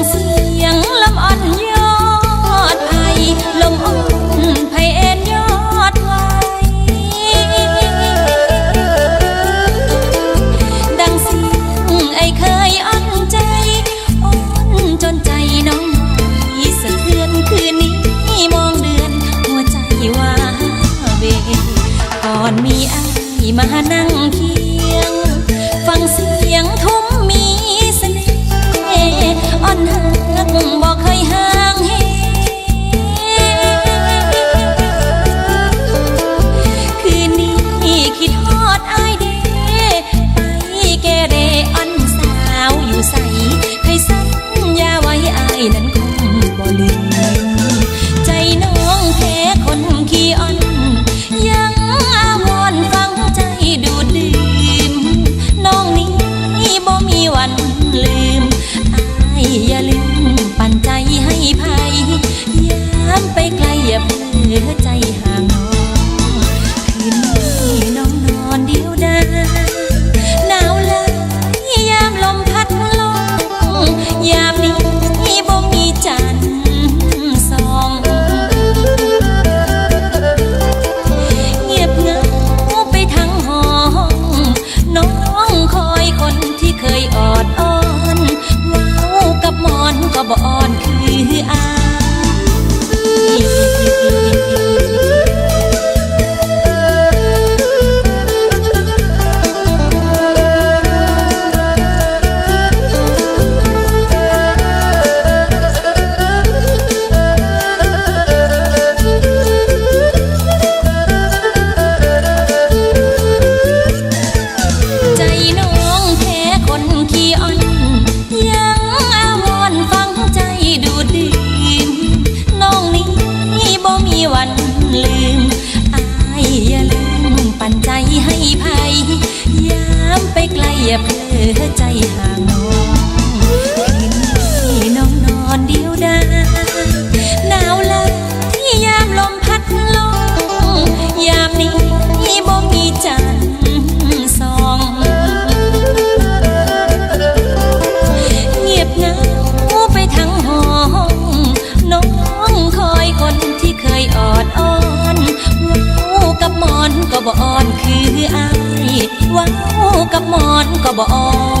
ฟังเสียงลำอ่อนยอดไอลมอ่อนไพเอ็นยอดไวดังเสียงไอเคยอ่อนใจอ่อนจนใจน้องไหวสะเทือนคืนนี้มองเดือนหัวใจว่าเวก่อนมีไอมานั่งเคีย ใสเคยสัญญาไว้อายนั้นคงบ่ลืมใจน้องแพ้คนขี้อ่อน ยังอาวรณ์ฟังใจดูดดื่มน้องนี้บ่มีวันลืมอายอย่าลืม ปั่นใจให้ภัยยามไปไกลอย่าเพื่อใจ อย่าเพ้อใจหา กับหมอนก็บ่อ